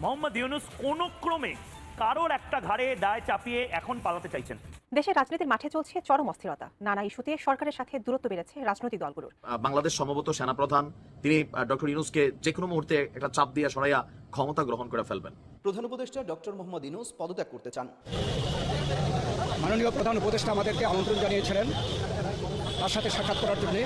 মোহাম্মদ ইউনুস কোনো ক্রমে কারোর একটা ঘাড়ে দায় চাপিয়ে এখন পালাতে চাইছেন। দেশের রাজনীতির মাঠে চলছে চরম অস্থিরতা। নানা ইস্যুতে সরকারের সাথে দূরত্ব বেড়েছে রাজনৈতিক দলগুলোর। বাংলাদেশ সম্ভবত সেনাপ্রধান তিনি ডক্টর ইউনুসকে যে কোনো মুহূর্তে একটা চাপ দিয়ে সরাইয়া ক্ষমতা গ্রহণ করে ফেলবেন। প্রধান উপদেষ্টা ডক্টর মোহাম্মদ ইউনুস পদত্যাগ করতে চান। মাননীয় প্রধান উপদেষ্টা আমাদেরকে আমন্ত্রণ জানিয়েছিলেন। তার সাথে সাক্ষাৎ করার জন্য।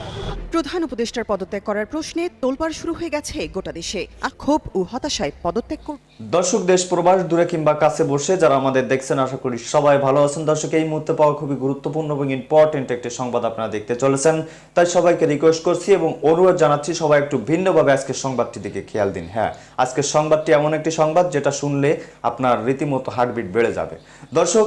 প্রধান উপদেষ্টার পদত্যাগ করার প্রশ্নে তোলপাড় শুরু হয়ে গেছে গোটা দেশে। আক্ষোভ ও হতাশায় পদত্যাগ কর- দর্শক দেশ প্রবাস দূরে কিংবা কাছে বসে যারা আমাদের দেখছেন আশা করি সবাই ভালো আছেন। দর্শক এই মুহূর্তে পাওয়া খুবই গুরুত্বপূর্ণ এবং ইম্পর্টেন্ট একটি সংবাদ আপনারা দেখতে চলেছেন। তাই সবাইকে রিকোয়েস্ট করছি এবং অনুরোধ জানাচ্ছি সবাই একটু ভিন্নভাবে আজকের সংবাদটি দিকে খেয়াল দিন। হ্যাঁ আজকের সংবাদটি এমন একটি সংবাদ যেটা শুনলে আপনার রীতিমতো হার্টবিট বেড়ে যাবে। দর্শক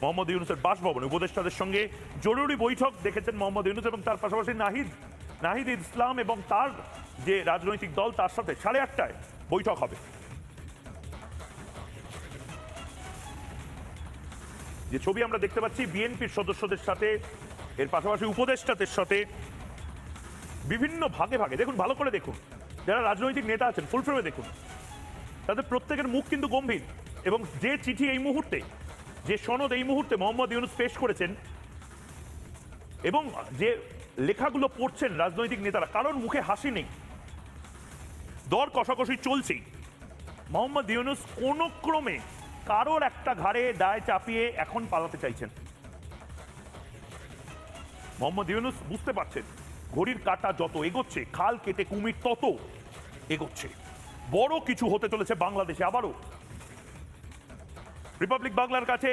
মোহাম্মদ ইউনুসের বাসভবনে উপদেষ্টাদের সঙ্গে জরুরি বৈঠক দেখেছেন মোহাম্মদ ইউনুস এবং তার পাশাপাশি নাহিদ নাহিদ ইসলাম এবং তার যে রাজনৈতিক দল, তার সাথে সাড়ে আটটায় বৈঠক হবে। যে ছবি আমরা দেখতে পাচ্ছি, বিএনপির সদস্যদের সাথে, এর পাশাপাশি উপদেষ্টাদের সাথে বিভিন্ন ভাগে ভাগে। দেখুন, ভালো করে দেখুন। যারা রাজনৈতিক নেতা আছেন ফুল ফ্রেমে দেখুন। তাদের প্রত্যেকের মুখ কিন্তু গম্ভীর এবং যে চিঠি এই মুহূর্তে যে সনদ এই মুহূর্তে মোহাম্মদ ইউনুস পেশ করেছেন এবং যে লেখাগুলো পড়ছেন রাজনৈতিক নেতারা, কারোর মুখে হাসি নেই। দর কষাকষি চলছেই। মোহাম্মদ ইউনুস কোনো ক্রমে কারোর একটা ঘাড়ে দায় চাপিয়ে এখন পালাতে চাইছেন। মোহাম্মদ ইউনুস বুঝতে পারছেন, ঘড়ির কাঁটা যত এগোচ্ছে, খাল কেটে কুমির তত এগোচ্ছে। বড় কিছু হতে চলেছে বাংলাদেশে আবারও। রিপাবলিক বাংলার কাছে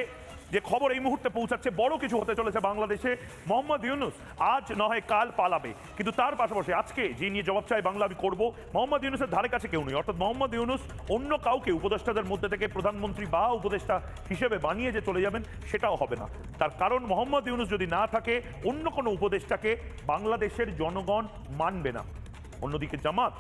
যে খবর এই মুহূর্তে পৌঁছাচ্ছে, বড় কিছু হতে চলেছে বাংলাদেশে। মোহাম্মদ ইউনুস আজ নয় কাল পালাবে, কিন্তু তার পাশাপাশি আজকে যে নিয়ে জবাব চাই বাংলা, আমি করব। মোহাম্মদ ইউনুসের ধারে কাছে কেউ নেই, অর্থাৎ মোহাম্মদ ইউনুস অন্য কাউকে উপদেষ্টাদের মধ্যে থেকে প্রধানমন্ত্রী বা উপদেষ্টা হিসেবে বানিয়ে যে চলে যাবেন, সেটাও হবে না। তার কারণ, মোহাম্মদ ইউনুস যদি না থাকে, অন্য কোনো উপদেষ্টাকে বাংলাদেশের জনগণ মানবে না। অন্যদিকে জামাত,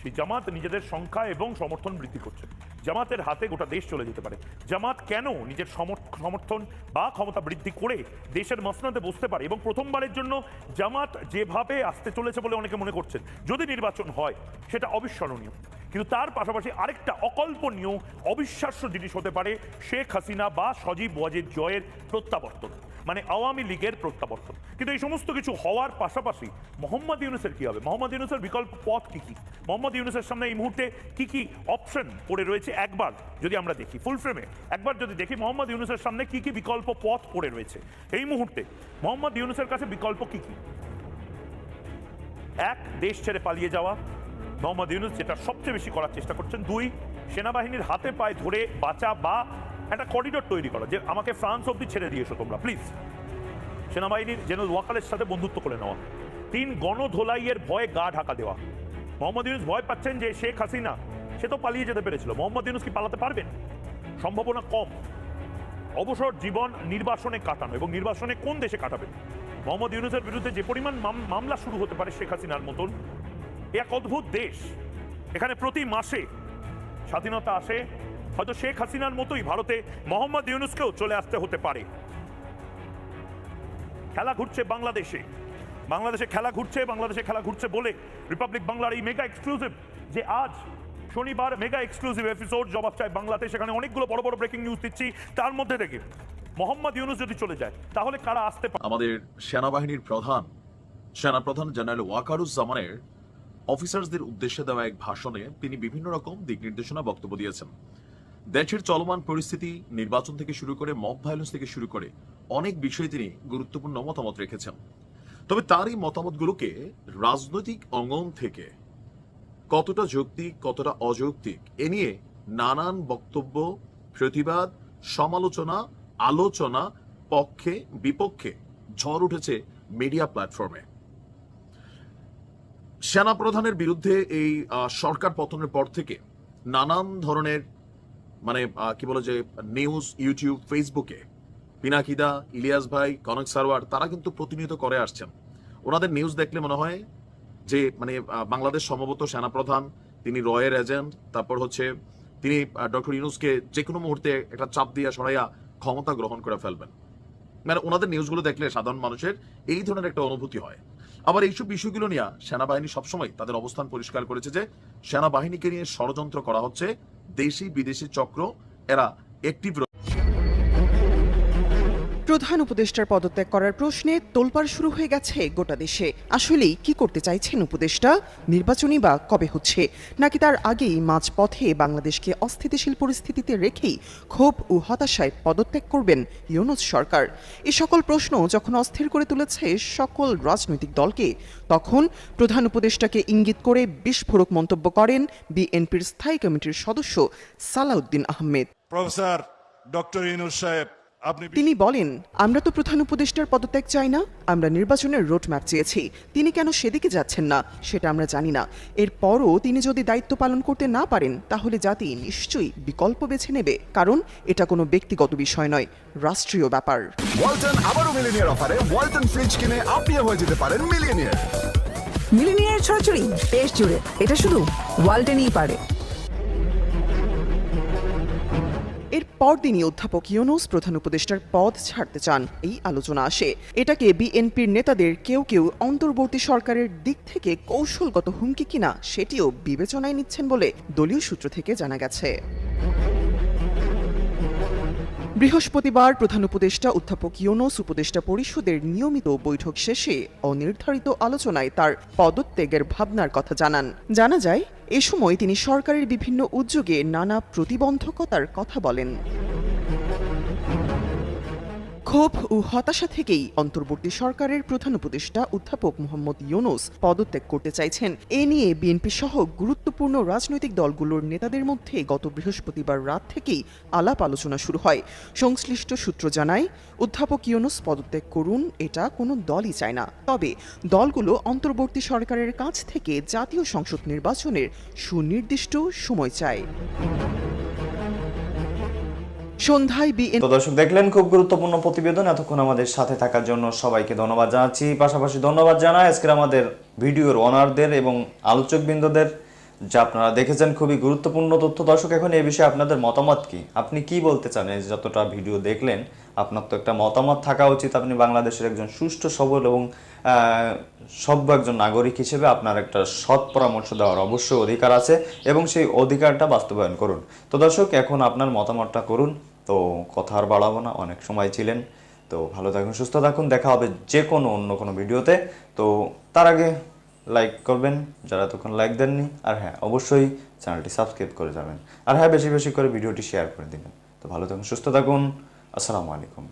সেই জামাত নিজেদের সংখ্যা এবং সমর্থন বৃদ্ধি করছে। জামাতের হাতে গোটা দেশ চলে যেতে পারে। জামাত কেন নিজের সমর- সমর্থন বা ক্ষমতা বৃদ্ধি করে দেশের মসনাদে বসতে পারে? এবং প্রথমবারের জন্য জামাত যেভাবে আসতে চলেছে বলে অনেকে মনে করছেন, যদি নির্বাচন হয় সেটা অবিস্মরণীয়। কিন্তু তার পাশাপাশি আরেকটা অকল্পনীয়, অবিশ্বাস্য জিনিস হতে পারে শেখ হাসিনা বা সজীব ওয়াজেদ জয়ের প্রত্যাবর্তন। মানে আওয়ামী লীগের প্রত্যাবর্তন। কিন্তু এই সমস্ত কিছু হওয়ার পাশাপাশি মোহাম্মদ ইউনুসের কি হবে? মোহাম্মদ ইউনুসের বিকল্প পথ কি কি? মোহাম্মদ ইউনুসের সামনে এই মুহূর্তে কি কি অপশন পড়ে রয়েছে? একবার যদি আমরা দেখি ফুল ফ্রেমে একবার যদি দেখি, মোহাম্মদ ইউনুসের সামনে কি কি বিকল্প পথ পড়ে রয়েছে? এই মুহূর্তে মোহাম্মদ ইউনুসের কাছে বিকল্প কি কি? এক, দেশ ছেড়ে পালিয়ে যাওয়া। মোহাম্মদ ইউনুস যেটা সবচেয়ে বেশি করার চেষ্টা করছেন, দুই, সেনাবাহিনীর হাতে পায়ে ধরে বাঁচা বা একটা করিডোর তৈরি করা, যে আমাকে ফ্রান্স অব্দি ছেড়ে দিয়েছ তোমরা প্লিজ সেনাবাহিনীর জেনারেল ওয়াকারের সাথে বন্ধুত্ব করে নেওয়া তিন গণধোলাইয়ের ভয়ে গা ঢাকা দেওয়া। মোহাম্মদ ইউনুস ভয় পাচ্ছেন যে শেখ হাসিনা, সে তো পালিয়ে যেতে পেরেছিল। মোহাম্মদ ইউনুস কি পালাতে পারবেন? সম্ভাবনা কম। অবসর জীবন নির্বাসনে কাটানো, এবং নির্বাসনে কোন দেশে কাটাবেন মোহাম্মদ ইউনুসের বিরুদ্ধে যে পরিমাণ মাম- মামলা শুরু হতে পারে শেখ হাসিনার মতন এক অদ্ভুত দেশ। এখানে প্রতি মাসে স্বাধীনতা আসে হয়তো শেখ হাসিনার মতোই ভারতে মোহাম্মদ ইউনুসকেও চলে আসতে হতে পারে। খেলা ঘুরছে বাংলাদেশে। বাংলাদেশে খেলা ঘুরছে, বাংলাদেশে খেলা ঘুরছে বলে রিপাবলিক বাংলার এই মেগা এক্সক্লুসিভ যে আজ শনিবার মেগা এক্সক্লুসিভ এপিসোড জবাব চাই বাংলাতে, সেখানে অনেকগুলো বড় বড় ব্রেকিং নিউজ দিচ্ছি। তার মধ্যে থেকে মোহাম্মদ ইউনুস যদি চলে যায়, তাহলে কারা আসতে পারে? আমাদের সেনাবাহিনীর প্রধান, সেনাপ্রধান জেনারেল ওয়াকারুজ্জামানের অফিসার্সদের উদ্দেশ্যে দেওয়া এক ভাষণে তিনি বিভিন্ন রকম দিক নির্দেশনা বক্তব্য দিয়েছেন। দেশের চলমান পরিস্থিতি, নির্বাচন থেকে শুরু করে মব ভায়োলেন্স থেকে শুরু করে অনেক বিষয়ে তিনি গুরুত্বপূর্ণ মতামত রেখেছেন। তবে তার এই মতামতগুলোকে রাজনৈতিক অঙ্গন থেকে কতটা যৌক্তিক, কতটা অযৌক্তিক, এ নিয়ে নানান বক্তব্য, প্রতিবাদ, সমালোচনা, আলোচনা পক্ষে, বিপক্ষে ঝড় উঠেছে মিডিয়া প্ল্যাটফর্মে সেনা প্রধানের বিরুদ্ধে এই সরকার পতনের পর থেকে নানান ধরনের মানে কি বলে যে নিউজ ইউটিউব ফেসবুকে পিনাকিদা ইলিয়াস ভাই, কনক সারওয়ার তারা কিন্তু প্রতিনিয়ত করে আসছেন। ওনাদের নিউজ দেখলে মনে হয় যে মানে বাংলাদেশ সম্ভবত সেনাপ্রধান, তিনি রয়ের এজেন্ট তারপর হচ্ছে তিনি ডক্টর ইউনুসকে যে কোনো মুহূর্তে একটা চাপ দিয়ে সরাইয়া ক্ষমতা গ্রহণ করে ফেলবেন। মানে ওনাদের নিউজগুলো দেখলে সাধারণ মানুষের এই ধরনের একটা অনুভূতি হয়। আবার এইসব বিষয়গুলো নিয়ে সেনাবাহিনী সবসময় তাদের অবস্থান পরিষ্কার করেছে যে, সেনাবাহিনীকে নিয়ে ষড়যন্ত্র করা হচ্ছে দেশি বিদেশি চক্র এরা একটিভ প্রধান উপদেষ্টার পদত্যাগ করার প্রশ্নে তোলপাড় শুরু হয়ে গেছে গোটা দেশে। আসলেই কি করতে চাইছেন উপদেষ্টা? নির্বাচনী বা কবে হচ্ছে? নাকি তার আগেই মাঝপথে বাংলাদেশকে অস্থিতিশীল পরিস্থিতিতে রেখেই ক্ষোভ ও হতাশায় পদত্যাগ করবেন ইউনুস সরকার? এ সকল প্রশ্ন যখন অস্থির করে তুলেছে সকল রাজনৈতিক দলকে, তখন প্রধান উপদেষ্টাকে ইঙ্গিত করে বিস্ফোরক মন্তব্য করেন বিএনপির স্থায়ী কমিটির সদস্য সালাউদ্দিন আহমেদ। প্রফেসর ডক্টর ইনুস সাহেব তিনি বলেন আমরা তো প্রধান উপদেষ্টার পদত্যাগ চাই না আমরা নির্বাচনের রোডম্যাপ চেয়েছি। তিনি কেন সেদিকে যাচ্ছেন না সেটা আমরা জানি না। এরপরও তিনি যদি দায়িত্ব পালন করতে না পারেন তাহলে জাতি নিশ্চয়ই বিকল্প বেছে নেবে কারণ এটা কোনো ব্যক্তিগত বিষয় নয় রাষ্ট্রীয় ব্যাপার। ওয়ালটন আবারও মিলিনিয়ার অফারে ওয়ালটন ফ্রিজ কিনে আপনিও হয়ে যেতে পারেন মিলিয়নিয়ার মিলিনিয়ার ছড়াছড়ি দেশ জুড়ে এটা শুধু ওয়ালটেনই পারে। এর পরদিনই অধ্যাপক ইউনুস প্রধান উপদেষ্টার পদ ছাড়তে চান। এই আলোচনা আসে। এটাকে বিএনপির নেতাদের কেউ কেউ অন্তর্বর্তী সরকারের দিক থেকে কৌশলগত হুমকি কিনা সেটিও বিবেচনায় নিচ্ছেন বলে দলীয় সূত্র থেকে জানা গেছে। বৃহস্পতিবার প্রধান উপদেষ্টা অধ্যাপক ইউনোস, উপদেষ্টা পরিষদের নিয়মিত বৈঠক শেষে অনির্ধারিত আলোচনায় তার পদত্যাগের ভাবনার কথা জানান। জানা যায়, এ সময় তিনি সরকারের বিভিন্ন উদ্যোগে নানা প্রতিবন্ধকতার কথা বলেন। ক্ষোভ ও হতাশা থেকেই অন্তর্বর্তী সরকারের প্রধান উপদেষ্টা অধ্যাপক মোহাম্মদ ইউনুস পদত্যাগ করতে চাইছেন। এ নিয়ে বিএনপি সহ গুরুত্বপূর্ণ রাজনৈতিক দলগুলোর নেতাদের মধ্যে গত বৃহস্পতিবার রাত থেকেই আলাপ আলোচনা শুরু হয়। সংশ্লিষ্ট সূত্র জানায়, অধ্যাপক ইউনুস পদত্যাগ করুন, এটা কোনো দলই চায় না। তবে দলগুলো অন্তর্বর্তী সরকারের কাছ থেকে জাতীয় সংসদ নির্বাচনের সুনির্দিষ্ট সময় চায়। সন্ধ্যায় বিএন দর্শক, দেখলেন খুব গুরুত্বপূর্ণ প্রতিবেদন। এতক্ষণ আমাদের সাথে থাকার জন্য সবাইকে ধন্যবাদ জানাচ্ছি। পাশাপাশি ধন্যবাদ জানাই আজকের আমাদের ভিডিওর ওনারদের এবং আলোচকবৃন্দদের, যা আপনারা দেখেছেন খুবই গুরুত্বপূর্ণ তথ্য। দর্শক, এখন এই বিষয়ে আপনাদের মতামত কি? আপনি কি বলতে চান? এই যতটা ভিডিও দেখলেন, আপনার তো একটা মতামত থাকা উচিত। আপনি বাংলাদেশের একজন সুষ্ঠু, সবল এবং সভ্য একজন নাগরিক হিসেবে আপনার একটা সৎ পরামর্শ দেওয়ার অবশ্যই অধিকার আছে এবং সেই অধিকারটা বাস্তবায়ন করুন। তো দর্শক, এখন আপনার মতামতটা করুন। তো কথা আর বাড়াবো না, অনেক সময় ছিলেন। তো ভালো থাকুন, সুস্থ থাকুন, দেখা হবে যে কোনো অন্য কোনো ভিডিওতে। তো তার আগে লাইক করবেন, যারা তখন লাইক দেননি, আর হ্যাঁ অবশ্যই চ্যানেলটি সাবস্ক্রাইব করে যাবেন। আর হ্যাঁ বেশি বেশি করে ভিডিওটি শেয়ার করে দিবেন। তো ভালো থাকুন, সুস্থ থাকুন, আসসালামু আলাইকুম।